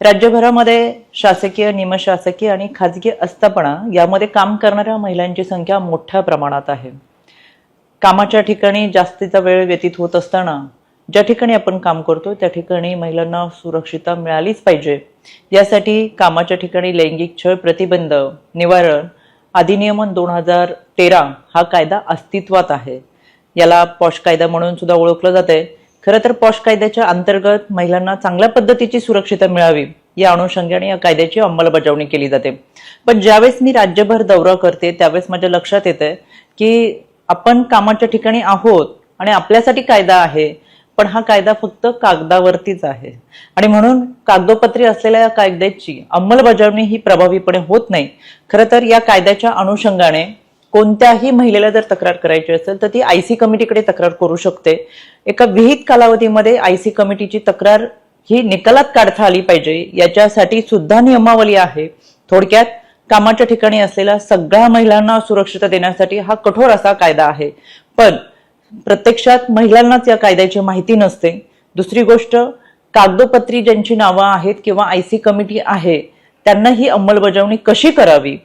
राज्यभरामध्ये शासकीय निमशासकीय आणि खाजगी आस्थापना यामध्ये काम करणाऱ्या महिलांची संख्या मोठ्या प्रमाणात आहे. कामाच्या ठिकाणी जास्तीचा वेळ व्यतीत होत असताना ज्या ठिकाणी आपण काम करतो त्या ठिकाणी महिलांना सुरक्षितता मिळालीच पाहिजे. यासाठी कामाच्या ठिकाणी लैंगिक छळ प्रतिबंध निवारण अधिनियमन दोन हजार तेरा हा कायदा अस्तित्वात आहे. याला पॉश कायदा म्हणून सुद्धा ओळखलं जाते खरं तर पॉश कायद्याच्या अंतर्गत महिलांना चांगल्या पद्धतीची सुरक्षितता मिळावी या अनुषंगाने या कायद्याची अंमलबजावणी केली जाते. पण ज्यावेळेस मी राज्यभर दौरा करते त्यावेळेस माझ्या लक्षात येते की आपण कामाच्या ठिकाणी आहोत आणि आपल्यासाठी कायदा आहे पण हा कायदा फक्त कागदावरतीच आहे. आणि म्हणून कागदोपत्री असलेल्या या कायद्याची अंमलबजावणी ही प्रभावीपणे होत नाही. खरं तर या कायद्याच्या अनुषंगाने कोणत्याही महिलेला जर तक्रार करायची असेल तर ती आयसी कमिटीकडे तक्रार करू शकते. एका विहित कालावधीमध्ये आयसी कमिटीची तक्रार ही निकालात काढता आली पाहिजे. याच्यासाठी सुद्धा नियमावली आहे. थोडक्यात कामाच्या ठिकाणी असलेल्या सगळ्या महिलांना सुरक्षितता देण्यासाठी हा कठोर असा कायदा आहे. पण प्रत्यक्षात महिलांनाच या कायद्याची माहिती नसते. दुसरी गोष्ट कागदोपत्री ज्यांची नावं आहेत किंवा आयसी कमिटी आहे त्यांना ही अंमलबजावणी कशी करावी?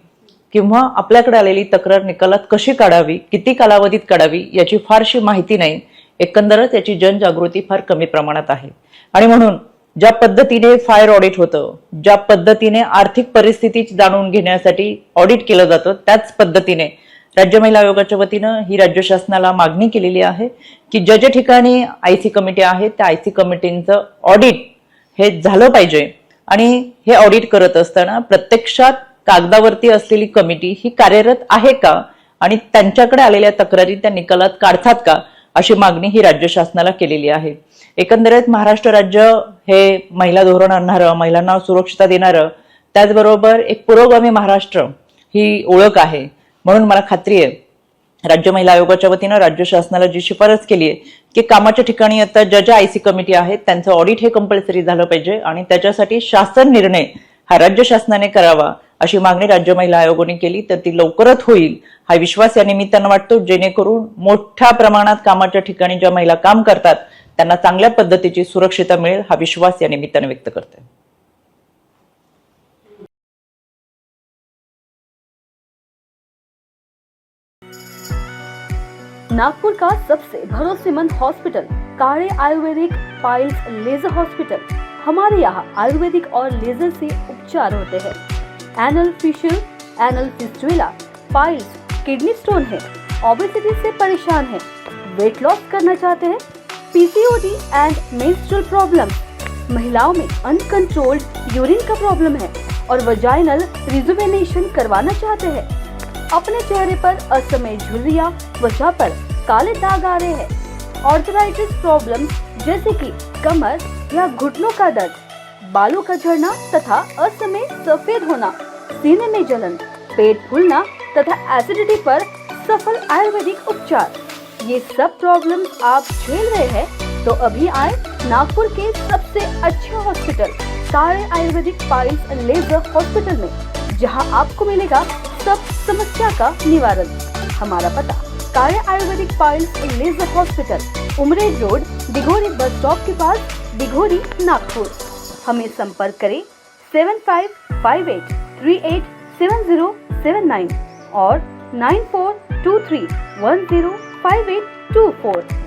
किंवा आपल्याकडे आलेली तक्रार निकालात कशी काढावी किती कालावधीत काढावी याची फारशी माहिती नाही. एकंदरच याची जनजागृती फार कमी प्रमाणात आहे. आणि म्हणून ज्या पद्धतीने फायर ऑडिट होतं ज्या पद्धतीने आर्थिक परिस्थिती जाणून घेण्यासाठी ऑडिट केलं जातं त्याच पद्धतीने राज्य महिला आयोगाच्या वतीनं ही राज्य शासनाला मागणी केलेली आहे की ज्या ज्या ठिकाणी आयसी कमिटी आहे त्या आयसी कमिटींचं ऑडिट हे झालं पाहिजे. आणि हे ऑडिट करत असताना प्रत्यक्षात कागदावरती असलेली कमिटी ही कार्यरत आहे का? आणि त्यांच्याकडे आलेल्या तक्रारी त्या निकालात काढतात का? अशी मागणी ही राज्य शासनाला केलेली आहे. एकंदरीत महाराष्ट्र राज्य हे महिला धोरण आणणारं महिलांना सुरक्षितता देणारं त्याचबरोबर एक पुरोगामी महाराष्ट्र ही ओळख आहे. म्हणून मला खात्री आहे राज्य महिला आयोगाच्या वतीनं राज्य शासनाला जी शिफारस केली आहे की कामाच्या ठिकाणी आता ज्या ज्या आयसी कमिटी आहेत त्यांचं ऑडिट हे कंपल्सरी झालं पाहिजे आणि त्याच्यासाठी शासन निर्णय हा राज्य शासनाने करावा. अशी मागणी राज्य महिला आयोगाने केली तर ती लवकरच होईल हा विश्वास या निमित्तानं वाटतो जेणेकरून मोठ्या प्रमाणात कामाच्या ठिकाणी ज्या महिला काम करतात त्यांना चांगल्या पद्धतीची सुरक्षितता मिळेल हा विश्वास या निमित्तानं व्यक्त करते नागपुर का सबसे भरोसेमंद hospital? Kale Ayurvedic piles laser hospital. हमारे यहाँ आयुर्वेदिक और लेजर से उपचार होते हैं। Anal fissure anal fistula piles kidney stone है ओबेसिटी से परेशान है वेट लॉस करना चाहते हैं पीसीओडी एंड मेंस्ट्रुअल प्रॉब्लम महिलाओं में अनकंट्रोल्ड यूरिन का प्रॉब्लम है और वजाइनल रिजुवेनेशन करवाना चाहते हैं। अपने चेहरे पर असमय झुर्रियाँ, त्वचा पर काले दाग आ रहे हैं। ऑर्थराइटिस प्रॉब्लम जैसे कि कमर या घुटनों का दर्द, बालों का झड़ना तथा असमय सफ़ेद होना। सीने में जलन, पेट फूलना तथा एसिडिटी पर सफल आयुर्वेदिक उपचार। ये सब प्रॉब्लम आप झेल रहे हैं तो अभी आए नागपुर के सबसे अच्छे हॉस्पिटल सारे आयुर्वेदिक पाइल्स लेजर हॉस्पिटल में, जहाँ आपको मिलेगा सब समस्या का निवारण। हमारा पता Kaya Ayurvedic piles laser hospital Umred road Dighori bus stop के पास दिघोरी नागपुर। हमें संपर्क करें seven five five eight 387079 or 9423105824.